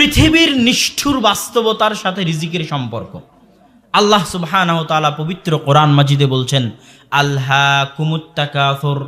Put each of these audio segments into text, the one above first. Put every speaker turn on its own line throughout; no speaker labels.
পৃথিবীর নিষ্ঠুর বাস্তবতার সাথে রিজিকের সম্পর্ক। আল্লাহ সুবহানাহু তাআলা পবিত্র কোরআন মাজিদে বলছেন আল্লাহ কুমুত্তাকাফর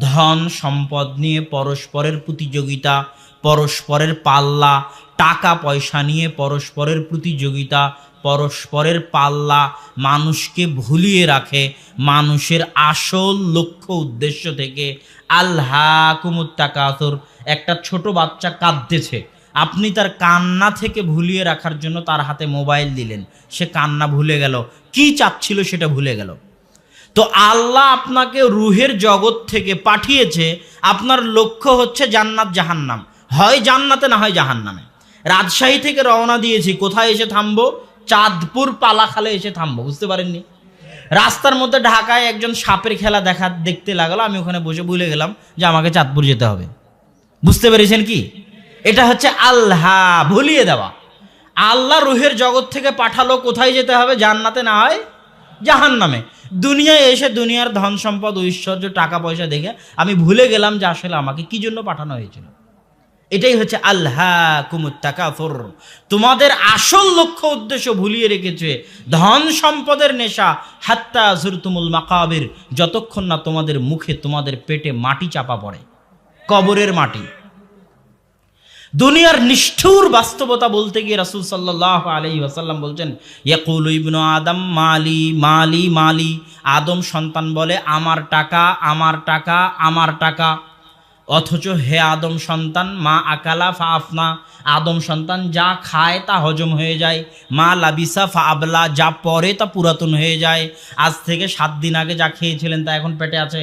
ধন সম্পদ নিয়ে পরস্পরের প্রতিযোগিতা, পরস্পরের পাল্লা, টাকা পয়সা নিয়ে পরস্পরের প্রতিযোগিতা, পরস্পরের পাল্লা মানুষকে ভুলিয়ে রাখে, মানুষের আসল লক্ষ্য উদ্দেশ্য থেকে আল্লাহ কুমুত্তাকাথর একটা ছোট বাচ্চা কাঁদতেছে। আপনি তার কান্না থেকে ভুলিয়ে রাখার জন্য তার হাতে মোবাইল দিলেন। সে কান্না ভুলে গেল। কি চাচ্ছিল সেটা ভুলে গেল। তো আল্লাহ আপনাকে রুহের জগৎ থেকে পাঠিয়েছে। আপনার লক্ষ্য হচ্ছে জান্নাত জাহান্নাম। হয় জান্নাতে না হয় জাহান্নামে। রাজশাহী থেকে রওনা দিয়েছি। কোথায় এসে থামবো? চাঁদপুর পালাখালে এসে থামবো। বুঝতে পারেননি? রাস্তার মধ্যে ঢাকায় একজন সাপের খেলা দেখা দেখতে লাগল। আমি ওখানে বসে ভুলে গেলাম যে আমাকে চাঁদপুর যেতে হবে। বুঝতে পেরেছেন কি? এটা হচ্ছে আল্লাহ, ভুলিয়ে দেওয়া। আল্লাহ রুহের জগৎ থেকে পাঠালো, কোথায় যেতে হবে জান্নাতে না হয় জাহান নামে দুনিয়ায় এসে দুনিয়ার ধন সম্পদ, ঐশ্বর্য, টাকা পয়সা দেখে আমি ভুলে গেলাম যে আসলে আমাকে কি জন্য পাঠানো হয়েছিল। এটাই হচ্ছে আল্লাহ কুমুত্তাকাফর তোমাদের আসল লক্ষ্য, উদ্দেশ্য ভুলিয়ে রেখেছে ধন সম্পদের নেশা, হাত্তা জুরতুমুল মাকাবির, যতক্ষণ না তোমাদের মুখে তোমাদের পেটে মাটি চাপা পড়ে, কবরের মাটি। দুনিয়ার নিষ্ঠুর বাস্তবতা বলতে গিয়ে রাসুল সাল্লাহ আলি বলছেন, ইয়াকুল ইবনু আদম মালি মালি মালি। আদম সন্তান বলে, আমার টাকা আমার টাকা আমার টাকা। অথচ হে আদম সন্তান, মা আকালা ফা আফনা আদম সন্তান, যা খায় তা হজম হয়ে যায়। মা লাবিসা ফা আবলা যা পরে তা পুরাতন হয়ে যায়। আজ থেকে সাত দিন আগে যা খেয়েছিলেন তা এখন পেটে আছে?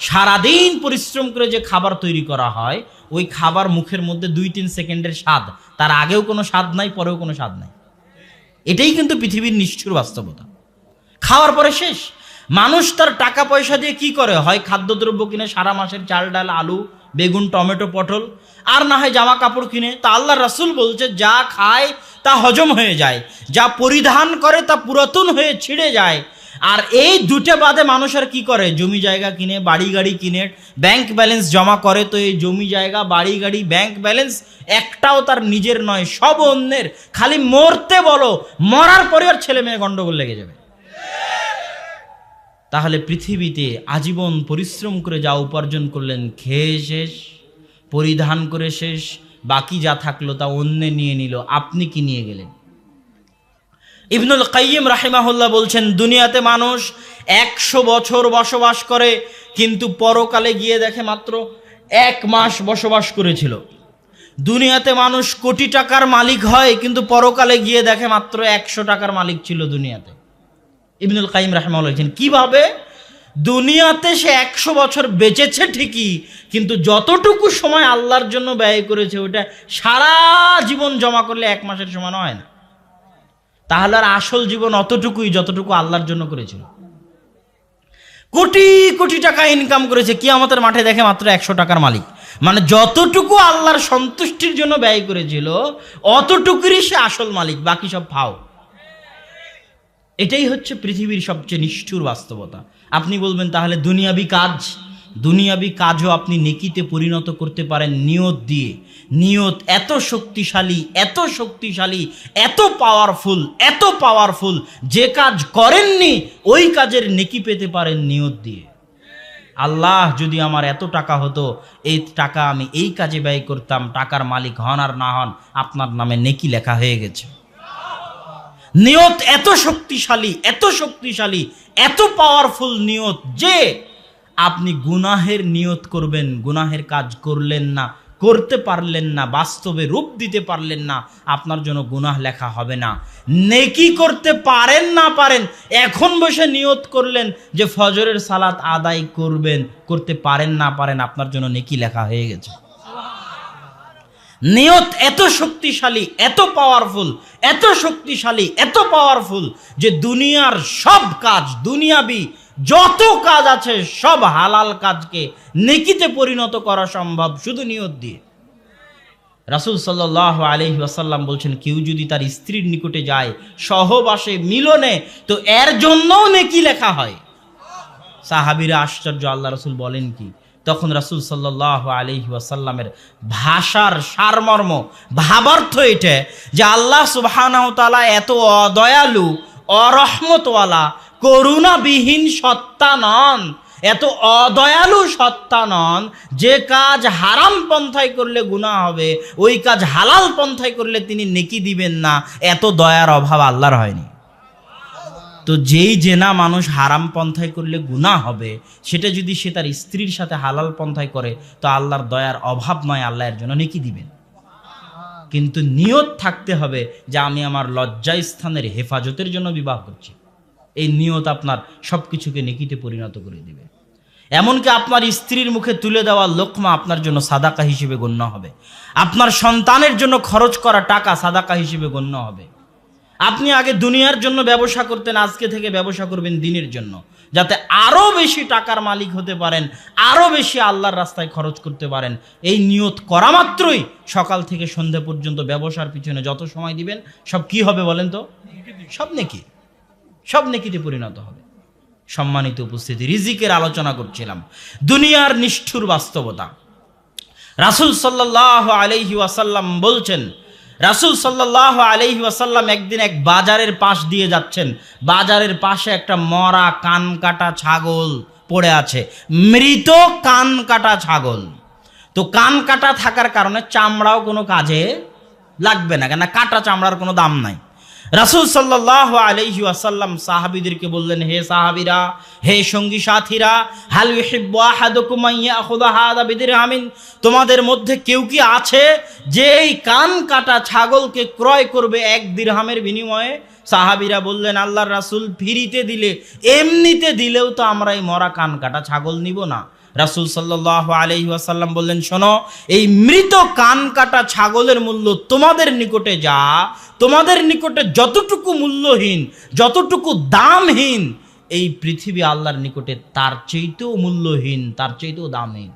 সারাদিন পরিশ্রম করে যে খাবার তৈরি করা হয়, ওই খাবার মুখের মধ্যে দুই তিন সেকেন্ডের স্বাদ। তার আগেও কোনো স্বাদ নাই, পরেও কোনো স্বাদ নাই। এটাই কিন্তু পৃথিবীর নিষ্ঠুর বাস্তবতা। খাওয়ার পরে শেষ। মানুষ তার টাকা পয়সা দিয়ে কি করে? হয় খাদ্যদ্রব্য কিনে সারা মাসের চাল ডাল, আলু, বেগুন, টমেটো, পটল, আর না হয় জামা কাপড় কিনে। তা আল্লাহ রাসুল বলছে, যা খায় তা হজম হয়ে যায়। যা পরিধান করে তা পুরাতন হয়ে ছিঁড়ে যায়। আর এই দুটো বাদে মানুষ আর কি করে? জমি জায়গা কিনে, বাড়ি গাড়ি কিনে ব্যাংক ব্যালেন্স জমা করে। তো এই জমি জায়গা, বাড়ি গাড়ি ব্যাংক ব্যালেন্স একটাও তার নিজের নয়, সব অন্যের। খালি মরতে বলো, মরার পরে আর ছেলে মেয়ে গন্ডগোল লেগে যাবে। তাহলে পৃথিবীতে আজীবন পরিশ্রম করে যা উপার্জন করলেন, খেয়ে শেষ, পরিধান করে শেষ, বাকি যা থাকল তা অন্যে নিয়ে নিল। আপনি কি নিয়ে গেলেন? ইবনুল কাইয়িম রাহিমাহুল্লাহ বলছেন, দুনিয়াতে মানুষ একশো বছর বসবাস করে, কিন্তু পরকালে গিয়ে দেখে মাত্র এক মাস বসবাস করেছিল। দুনিয়াতে মানুষ কোটি টাকার মালিক হয়, কিন্তু পরকালে গিয়ে দেখে মাত্র একশো টাকার মালিক ছিল দুনিয়াতে। ইবনুল কাইম রাহমাউল্লাহ বলছেন, কীভাবে? দুনিয়াতে সে একশো বছর বেঁচেছে ঠিকই, কিন্তু যতটুকু সময় আল্লাহর জন্য ব্যয় করেছে ওটা সারা জীবন জমা করলে এক মাসের সমান হয় না। তাহলে আর আসল জীবন অতটুকুই যতটুকু আল্লাহর জন্য করেছিল। কোটি কোটি টাকা ইনকাম করেছে কি আমাদের মাঠে দেখে মাত্র একশো টাকার মালিক। মানে যতটুকু আল্লাহর সন্তুষ্টির জন্য ব্যয় করেছিল, অতটুকুরই সে আসল মালিক, বাকি সব ফাও। এটাই হচ্ছে পৃথিবীর সবচেয়ে নিষ্ঠুর বাস্তবতা। আপনি বলবেন, তাহলে দুনিয়াবি কাজ, দুনিয়াবি কাজও আপনি নেকিতে পরিণত করতে পারেন নিয়ত দিয়ে। নিয়ত এত শক্তিশালী এত শক্তিশালী, এত পাওয়ারফুল এত পাওয়ারফুল যে কাজ করেননি, ওই কাজের নেকি পেতে পারেন নিয়ত দিয়ে। আল্লাহ যদি আমার এত টাকা হতো, এই টাকা আমি এই কাজে ব্যয় করতাম, টাকার মালিক হন আর না হন, আপনার নামে নেকি লেখা হয়ে গেছে। নিয়ত এত শক্তিশালী এত শক্তিশালী, এত পাওয়ারফুল নিয়ত যে, আপনি গুনাহের নিয়ত করবেন, গুনাহের কাজ করলেন না করতে পারলেন না, বাস্তবে রূপ দিতে পারলেন না, আপনার জন্য গুনাহ লেখা হবে না। নেকি করতে পারেন না পারেন, এখন বসে নিয়ত করলেন যে ফজরের সালাত আদায় করবেন, করতে পারেন না পারেন, আপনার জন্য নেকি লেখা হয়ে গেছে। নিয়ত এত শক্তিশালী, এত পাওয়ারফুল এত শক্তিশালী, এত পাওয়ারফুল যে দুনিয়ার সব কাজ, দুনিয়াবি যত কাজ আছে, সব হালাল কাজকে নেকিতে পরিণত করা সম্ভব, শুধু নিয়ত দিয়ে। রাসুল সাল্লাহ আলহি আসাল্লাম বলছেন, কেউ যদি তার স্ত্রীর নিকটে যায়, সহবাসে মিলনে, তো এর জন্যও নেকি লেখা হয়। সাহাবিরা আশ্চর্য, আল্লাহ রসুল বলেন কি? তখন রাসুল সাল্লাহ আলহি ওয়াসাল্লামের ভাষার সারমর্ম, ভাবার্থ এটা যে আল্লাহ সুবাহানাহতালা এত অদয়ালু, অরহমতওয়ালা করুণাবিহীন সত্তা নন, এত অদয়ালু সত্তা নন, যে কাজ হারাম পন্থায় করলে গুনাহ হবে, ওই কাজ হালাল পন্থায় করলে তিনি নেকি দিবেন না, এত দয়ার অভাব আল্লাহর হয়নি। তো যেই জেনা মানুষ হারাম পন্থায় করলে গুনাহ হবে, সেটা যদি সে তার স্ত্রীর সাথে হালাল পন্থায় করে, তো আল্লাহর দয়ার অভাব নয় আল্লাহর জন্য নেকি দিবেন। কিন্তু নিয়ত থাকতে হবে যে আমি আমার লজ্জায় স্থানের হেফাজতের জন্য বিবাহ করছি। এই নিয়ত আপনার সব কিছুকে নেকিতে পরিণত করে দিবে। এমনকি আপনার স্ত্রীর মুখে তুলে দেওয়া লোকমা আপনার জন্য সাদাকা হিসেবে গণ্য হবে। আপনার সন্তানের জন্য খরচ করা টাকা সাদাকা হিসেবে গণ্য হবে। আপনি আগে দুনিয়ার জন্য ব্যবসা করতেন, আজকে থেকে ব্যবসা করবেন দিনের জন্য, যাতে আরও বেশি টাকার মালিক হতে পারেন আরও বেশি আল্লাহর রাস্তায় খরচ করতে পারেন। এই নিয়ত করা মাত্রই সকাল থেকে সন্ধে পর্যন্ত ব্যবসার পিছনে যত সময় দিবেন, সব কি হবে বলেন তো? সব নেকি। সব নেকিতে পরিণত হবে। সম্মানিত উপস্থিতি, রিজিকের আলোচনা করছিলাম। দুনিয়ার নিষ্ঠুর বাস্তবতা। রাসুল সাল্লাহ আলহি ওয়াসাল্লাম বলছেন, রাসুল সাল্লাহ আলহি ওয়াসাল্লাম একদিন এক বাজারের পাশ দিয়ে যাচ্ছেন। বাজারের পাশে একটা মরা কান কাটা ছাগল পড়ে আছে। মৃত কান কাটা ছাগল। তো কান কাটা থাকার কারণে চামড়াও কোনো কাজে লাগবে না কেন কাটা চামড়ার কোনো দাম নাই। রাসুল সাল্লাহ আলহি আসাল্লাম সাহাবিদেরকে বললেন, হে সাহাবিরা, হে সঙ্গী সাথীরা, হাল হামিন তোমাদের মধ্যে কেউ কি আছে যে এই কান কাটা ছাগলকে ক্রয় করবে এক দিরহামের বিনিময়ে? সাহাবিরা বললেন, আল্লাহর রাসুল ফিরিতে দিলে, এমনিতে দিলেও তো আমরা এই মরা কান কাটা ছাগল নিব না। রাসুল সাল্লাহ আলহি আসাল্লাম বললেন, শোনো, এই মৃত কান কাটা ছাগলের মূল্য তোমাদের নিকটে যা, তোমাদের নিকটে যতটুকু মূল্যহীন, যতটুকু দামহীন, এই পৃথিবী আল্লাহর নিকটে তার চেয়েতেও মূল্যহীন, তার চেয়েতেও দামহীন।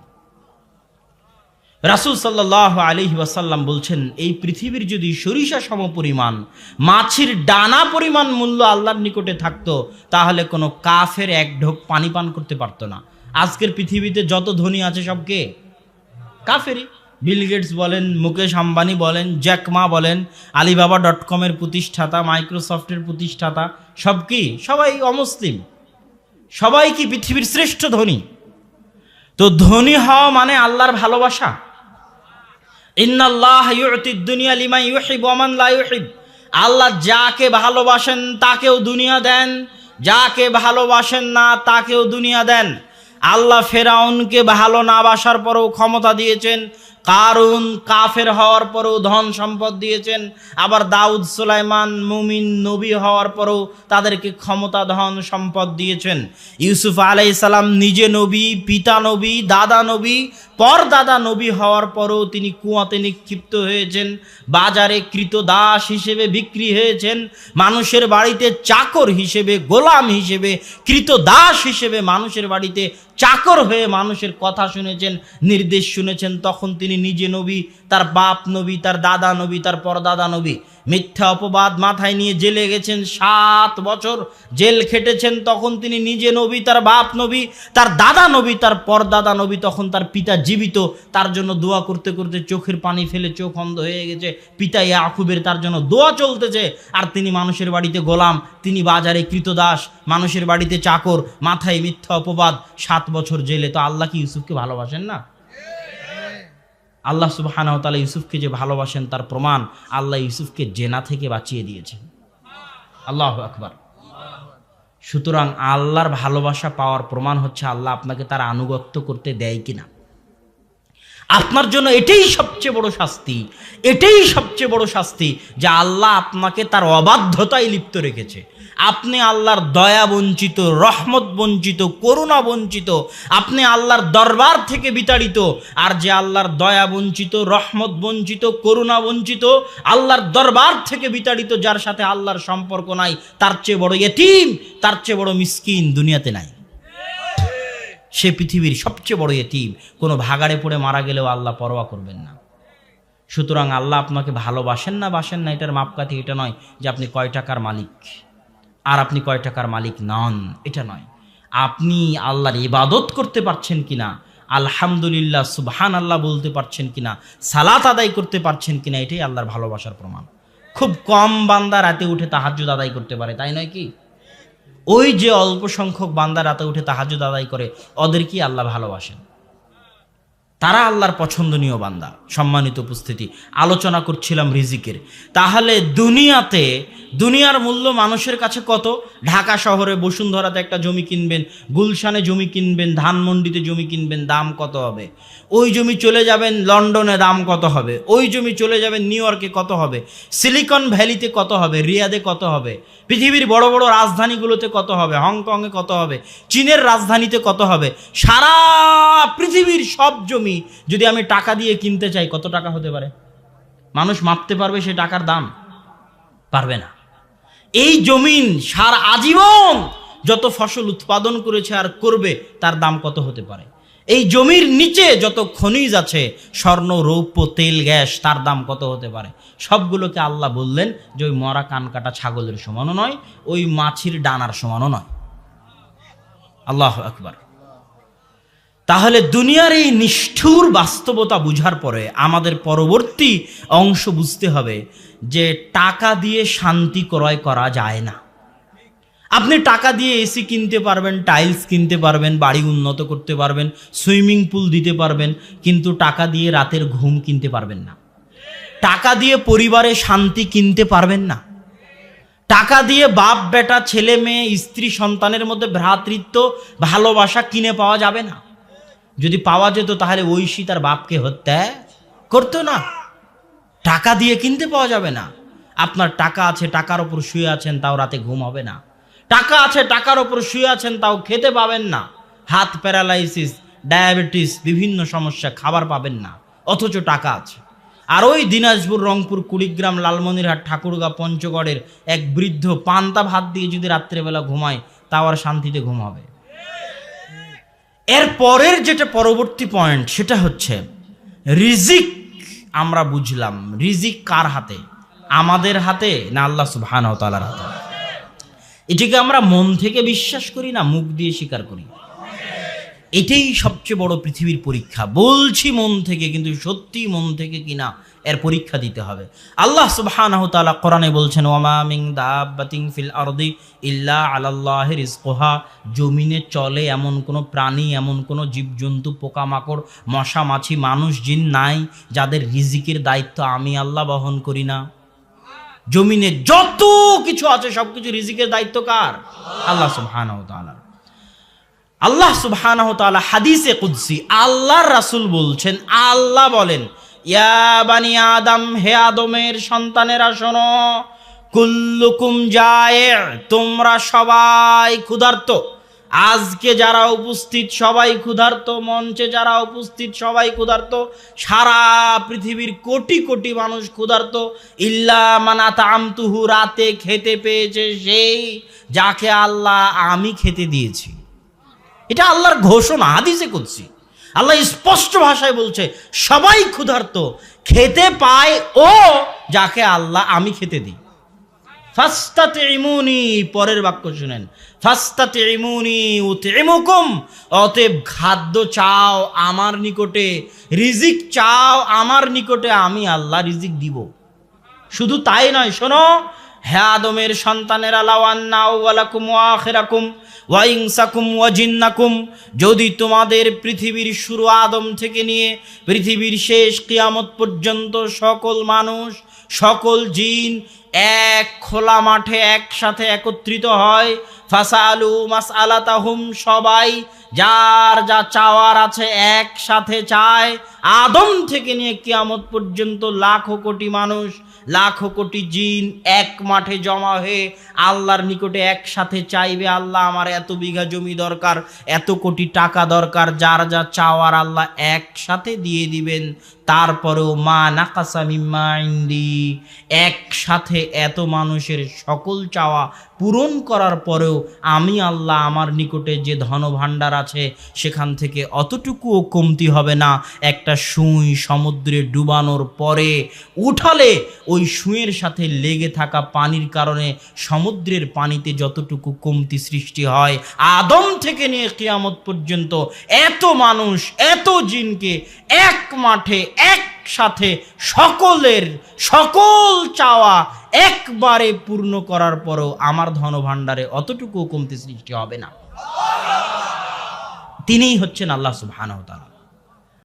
রাসুল সাল্লাহ আলহি ওয়াসাল্লাম বলছেন, এই পৃথিবীর যদি সরিষা সম পরিমাণ মাছির ডানা পরিমাণ মূল্য আল্লাহর নিকটে থাকতো, তাহলে কোনো কাফের এক ঢোক পানি পান করতে পারতো না। আজকের পৃথিবীতে যত ধনী আছে সব কে? কাফেরই। বিল গেটস বলেন, মুকেশ আম্বানি বলেন জ্যাকমা বলেন, আলিবাবা ডট কমের প্রতিষ্ঠাতা মাইক্রোসফটের প্রতিষ্ঠাতা, সব কি? সবাই অমুসলিম। সবাই কি পৃথিবীর শ্রেষ্ঠ ধনী? তো ধনী হওয়া মানে আল্লাহর ভালোবাসা? দুনিয়া লিমাই ইউহিব ওমান লা ইউহিব। আল্লাহ যাকে ভালোবাসেন, তাকেও দুনিয়া দেন। যাকে ভালোবাসেন না, তাকেও দুনিয়া দেন। আল্লাহ ফেরাউনকে ভালো না বাসার পরেও ক্ষমতা দিয়েছেন, কারুন কাফের হওয়ার পরেও ধন সম্পদ দিয়েছেন, আবার দাউদ সুলাইমান মুমিন নবী হওয়ার পরেও তাদেরকে ক্ষমতা, ধন সম্পদ দিয়েছেন। ইউসুফ আলাই সালাম নিজে নবী, পিতা নবী, দাদা নবী, পরদাদা নবী হওয়ার পরেও তিনি কুয়াতে নিক্ষিপ্ত হয়েছেন, বাজারে কৃত দাস হিসেবে বিক্রি হয়েছেন, মানুষের বাড়িতে চাকর হিসেবে, গোলাম হিসেবে, কৃত দাস হিসেবে মানুষের বাড়িতে চাকর হয়ে মানুষের কথা শুনেছেন, নির্দেশ শুনেছেন, তখন তিনি নিজে নবী, তার বাপ নবী, তার দাদা নবী, তার পরদাদা নবী। মিথ্যা অপবাদ মাথায় নিয়ে জেলে গেছেন সাত বছর। জেল খেটেছেন তখন তিনি নিজে নবী, তার বাপ নবী, তার দাদা নবী, তার পরদাদা নবী, তখন তার পিতা জীবিত। তার জন্য দোয়া করতে করতে চোখের পানি ফেলে চোখ অন্ধ হয়ে গেছে। পিতা ইয়াকুবের তার জন্য দোয়া চলতেছে। আর তিনি মানুষের বাড়িতে গোলাম, তিনি বাজারে কৃতদাস, মানুষের বাড়িতে চাকর, মাথায় মিথ্যা অপবাদ। সাত বছর জেলে। তো আল্লাহ কি ইউসুফকে ভালোবাসেন না? আল্লাহ সুবাহানাহ তালা ইউসুফকে যে ভালোবাসেন তার প্রমাণ আল্লাহ ইউসুফকে জেনা থেকে বাঁচিয়ে দিয়েছেন। আল্লাহ আকবার। সুতরাং আল্লাহর ভালোবাসা পাওয়ার প্রমাণ হচ্ছে আল্লাহ আপনাকে তার আনুগত্য করতে দেয় কিনা। আপনার জন্য এটাই সবচেয়ে বড় শাস্তি, এটাই সবচেয়ে বড় শাস্তি যে আল্লাহ আপনাকে তার অবাধ্যতায় লিপ্ত রেখেছে। আপনি আল্লাহর দয়া বঞ্চিত, রহমত বঞ্চিত, করুণা বঞ্চিত, আপনি আল্লাহর দরবার থেকে বিতাড়িত, আর যে আল্লাহর দয়া বঞ্চিত, রহমত বঞ্চিত, করুণা বঞ্চিত, আল্লাহর দরবার থেকে বিতাড়িত, যার সাথে আল্লাহর সম্পর্ক নাই, তার চেয়ে বড় এতিম, তার চেয়ে বড় মিসকিন দুনিয়াতে নাই। সে পৃথিবীর সবচেয়ে বড় এতিম। কোনো ভাগাড়ে পড়ে মারা গেলেও আল্লাহ পরোয়া করবেন না। সুতরাং আল্লাহ আপনাকে ভালোবাসেন না, বাসেন না, এটার মাপকাঠি এটা নয় যে আপনি কয় টাকার মালিক। আর আপনি কয় টাকার মালিক? নন। এটা নয়। আপনি আল্লাহর ইবাদত করতে পারছেন কিনা? আলহামদুলিল্লাহ সুবহান আল্লাহ বলতে পারছেন কিনা? সালাত আদায় করতে পারছেন কিনা? এটাই আল্লাহর ভালোবাসার প্রমাণ। খুব কম বান্দা রাতে উঠে তাহাজ্জুদ আদায় করতে পারে, তাই নয় কি? ওই যে অল্প সংখ্যক বান্দা রাতে উঠে তাহাজ্জুদ আদায় করে, ওদের কি আল্লাহ ভালোবাসেন? তারা আল্লাহর পছন্দনীয় বান্দা। সম্মানিত উপস্থিতি, আলোচনা করছিলাম রিজিকের। তাহলে দুনিয়াতে, দুনিয়ার মূল্য মানুষের কাছে কত? ঢাকা শহরে বসুন্ধরাতে একটা জমি কিনবেন, গুলশানে জমি কিনবেন, ধানমন্ডিতে জমি কিনবেন, দাম কত হবে? ওই জমি চলে যাবেন, লন্ডনে দাম কত হবে? ওই জমি চলে যাবেন, নিউ ইয়র্কে কত হবে? সিলিকন ভ্যালিতে কত হবে? রিয়াদে কত হবে? পৃথিবীর বড় বড় রাজধানীগুলোতে কত হবে? হংকংয়ে কত হবে? চীনের রাজধানীতে কত হবে? সারা পৃথিবীর সব জমি যদি আমি টাকা দিয়ে কিনতে চাই, কত টাকা হতে পারে? মানুষ মাপতে পারবে সে টাকার দাম? পারবে না। এই জমিন, সার আজীবন যত ফসল উৎপাদন করেছে আর করবে, তার দাম কত হতে পারে? এই জমির নিচে যত খনিজ আছে, স্বর্ণ, রৌপ্য, তেল, গ্যাস, তার দাম কত হতে পারে? সবগুলোকে আল্লাহ বললেন যে ওই মরা কান কাটা ছাগলের সমানও নয়, ওই মাছির ডানার সমানও নয়। আল্লাহ আকবার। তাহলে দুনিয়ার এই নিষ্ঠুর বাস্তবতা বুঝার পরে আমাদের পরবর্তী অংশ বুঝতে হবে যে টাকা দিয়ে শান্তি ক্রয় করা যায় না। আপনি টাকা দিয়ে এসি কিনতে পারবেন, টাইলস কিনতে পারবেন, বাড়ি উন্নত করতে পারবেন, সুইমিং পুল দিতে পারবেন, কিন্তু টাকা দিয়ে রাতের ঘুম কিনতে পারবেন না। টাকা দিয়ে পরিবারে শান্তি কিনতে পারবেন না। টাকা দিয়ে বাপ, বেটা, ছেলে, মেয়ে, স্ত্রী, সন্তানের মধ্যে ভ্রাতৃত্ব, ভালোবাসা কিনে পাওয়া যাবে না। যদি পাওয়া যেত তাহলে ঐশী তার বাপকে হত্যা করতো না। টাকা দিয়ে কিনতে পাওয়া যাবে না। আপনার টাকা আছে, টাকার ওপর শুয়ে আছেন, তাও রাতে ঘুম হবে না। টাকা আছে, টাকার ওপর শুয়ে আছেন, তাও খেতে পাবেন না। হাত প্যারালাইসিস, ডায়াবেটিস, বিভিন্ন সমস্যা, খাবার পাবেন না। অথচ টাকা আছে। আর ওই দিনাজপুর, রংপুর, কুড়িগ্রাম, লালমনিরহাট, ঠাকুরগা, পঞ্চগড়ের এক বৃদ্ধ পান্তা ভাত দিয়ে যদি রাত্রেবেলা ঘুমায়, তাও আর শান্তিতে ঘুম হবে। এর পরের যেটা পরবর্তী পয়েন্ট সেটা হচ্ছে রিজিক আমরা বুঝলাম। রিজিক কার হাতে? আমাদের হাতে না আল্লাহ সুবহান তালার হাতে? এটিকে আমরা মন থেকে বিশ্বাস করি না, মুখ দিয়ে স্বীকার করি। এটাই সবচেয়ে বড় পৃথিবীর পরীক্ষা। বলছি মন থেকে কিন্তু সত্যি মন থেকে কিনা এর পরীক্ষা দিতে হবে। আল্লাহ সুবহানাহু তাআলা কোরআনে বলছেন ওয়ামা মিন দাব্বাতিন ফিল আরদি ইল্লা আলাল্লাহি রিজকুহা। জমিনে চলে এমন কোনো প্রাণী, এমন কোনো জীবজন্তু, পোকামাকড়, মশা, মাছি, মানুষ, জিন নাই, যাদের রিজিকের দায়িত্ব আমি আল্লাহ বহন করি না। জমিনে যত কিছু আছে, সবকিছু রিজিকের দায়িত্ব কার? আল্লাহ সুবহানাহু তাআলা আল্লাহ সুবহানাহু তাআলা হাদিসে কুদসি, আল্লাহর রাসূল বলছেন, আল্লাহ বলেন, ইয়া বানি আদম, হে আদমের সন্তানেরা শোনো, কুল্লুকুম যায় তোমরা সবাই ক্ষুধার্ত। আজকে যারা উপস্থিত, সবাই ক্ষুধার্ত, মঞ্চে যারা উপস্থিত, সবাই ক্ষুধার্ত। সারা পৃথিবীর কোটি কোটি মানুষ ক্ষুধার্ত। ইল্লা মানা তামতুহু রাতে খেতে পেয়েছে সেই যাকে আল্লাহ আমি খেতে দিয়েছি। এটা আল্লাহর ঘোষণা, হাদিসে করছি আল্লাহ স্পষ্ট ভাষায় বলছে, সবাই ক্ষুধার্ত, খেতে পায় ও যাকে আল্লাহ আমি খেতে দিই। ফাস্তাতে ইমুনি পরের বাক্য শুনেন। ফাস্তাতে ইমুনি উতেমুকুম, অতএব খাদ্য চাও আমার নিকটে, রিজিক চাও আমার নিকটে, আমি আল্লাহ রিজিক দিব। শুধু তাই নয়, শোনো, হে আদমের সন্তানেরা লাওয়ান্না ওয়ালাকুম ওয়াখিরাকুম ওয়াইংসাকুম ওয়াজিন্নাকুম, যদি তোমাদের পৃথিবীর শুরু আদম থেকে নিয়ে পৃথিবীর শেষ কিয়ামত পর্যন্ত সকল মানুষ, সকল জিন এক খোলা মাঠে একসাথে একত্রিত হয়, ফাসালু মাস আলাতাহুম সবাই যার যা চাওয়ার আছে একসাথে চায়। আদম থেকে নিয়ে কিয়ামত পর্যন্ত লাখো কোটি মানুষ, লাখো কোটি জিন এক মাঠে জমা হয়ে আল্লাহর নিকটে একসাথে চাইবে, আল্লাহ, আমার এত বিঘা জমি দরকার, এত কোটি টাকা দরকার, যার যা চাওয়ার আল্লাহ একসাথে দিয়ে দিবেন। তারপরেও মা নাকাসা মিম্মা ইন্দি। একসাথে এত মানুষের সকল চাওয়া পূরণ করার পরেও আমি আল্লাহ আমার নিকটে যে ধন ভাণ্ডার আছে, সেখান থেকে অতটুকুও কমতি হবে না। একটা সুই সমুদ্রে ডুবানোর পরে উঠালে ওই সুঁয়ের সাথে লেগে থাকা পানির কারণে সমুদ্রের পানিতে যতটুকু কমতি সৃষ্টি হয়, আদম থেকে নিয়ে কিয়ামত পর্যন্ত এত মানুষ, এত জিনকে এক মাঠে একসাথে সকলের সকল চাওয়া একবারে পূর্ণ করার পরও আমার ধনভাণ্ডারে অতটুকু কমতি সৃষ্টি হবে না। তিনিই হচ্ছেন আল্লাহ সুবহানাহু তাআলা।